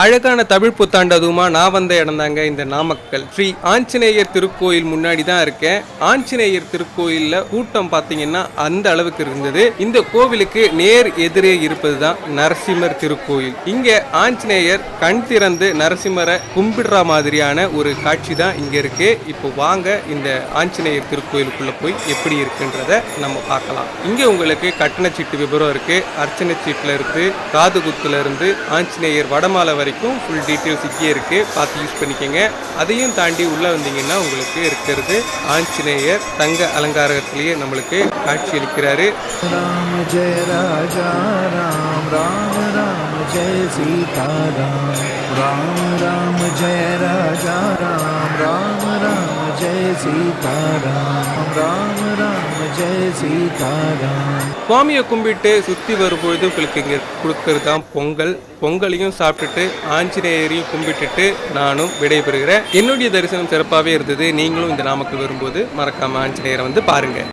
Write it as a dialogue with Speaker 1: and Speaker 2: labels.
Speaker 1: அழகான தமிழ் புத்தாண்டு அதுவுமா நான் வந்த இடம் தாங்க இந்த நாமக்கல். ஸ்ரீ ஆஞ்சநேயர் திருக்கோயில் முன்னாடி தான் இருக்கேன். ஆஞ்சநேயர் திருக்கோயிலில் கூட்டம் பார்த்தீங்கன்னா அந்த அளவுக்கு இருந்தது. இந்த கோவிலுக்கு நேர் எதிரே இருப்பது தான் நரசிம்மர் திருக்கோயில். இங்க ஆஞ்சநேயர் கண் திறந்து நரசிம்மரை கும்பிடுற மாதிரியான ஒரு காட்சி தான் இங்க இருக்கு. இப்போ வாங்க இந்த ஆஞ்சநேயர் திருக்கோயிலுக்குள்ள போய் எப்படி இருக்குன்றத நம்ம பார்க்கலாம். இங்க உங்களுக்கு கட்டண சீட்டு விபரம் இருக்கு. அர்ச்சனை சீட்டில் இருந்து காது குத்துல இருந்து ஆஞ்சநேயர் வடமாலை வரைக்கும் ஃபுல் டீட்டெயில்ஸ் இங்கே இருக்குது பார்த்து யூஸ் பண்ணிக்கோங்க. அதையும் தாண்டி உள்ளே வந்தீங்கன்னா உங்களுக்கு இருக்கிறது ஆஞ்சநேயர் தங்க அலங்காரத்திலேயே நம்மளுக்கு காட்சி அளிக்கிறாரு.
Speaker 2: ராம ஜெய ராஜா ராம் ராம ராம ஜெய சீதாராம். ராம ராம ஜெய ராஜா ராம் ராம ராம ஜெய சீதாராம். ராம் ஜெய்
Speaker 1: சுவாமியை கும்பிட்டு சுற்றி வரும்பொழுது உங்களுக்கு இங்கே கொடுக்கறது தான் பொங்கல். பொங்கலையும் சாப்பிட்டுட்டு ஆஞ்சநேயரையும் கும்பிட்டுட்டு நானும் விடைபெறுகிறேன். என்னுடைய தரிசனம் சிறப்பாகவே இருந்தது. நீங்களும் இந்த நாமக்கு வரும்போது மறக்காமல் ஆஞ்சநேயரை வந்து பாருங்கள்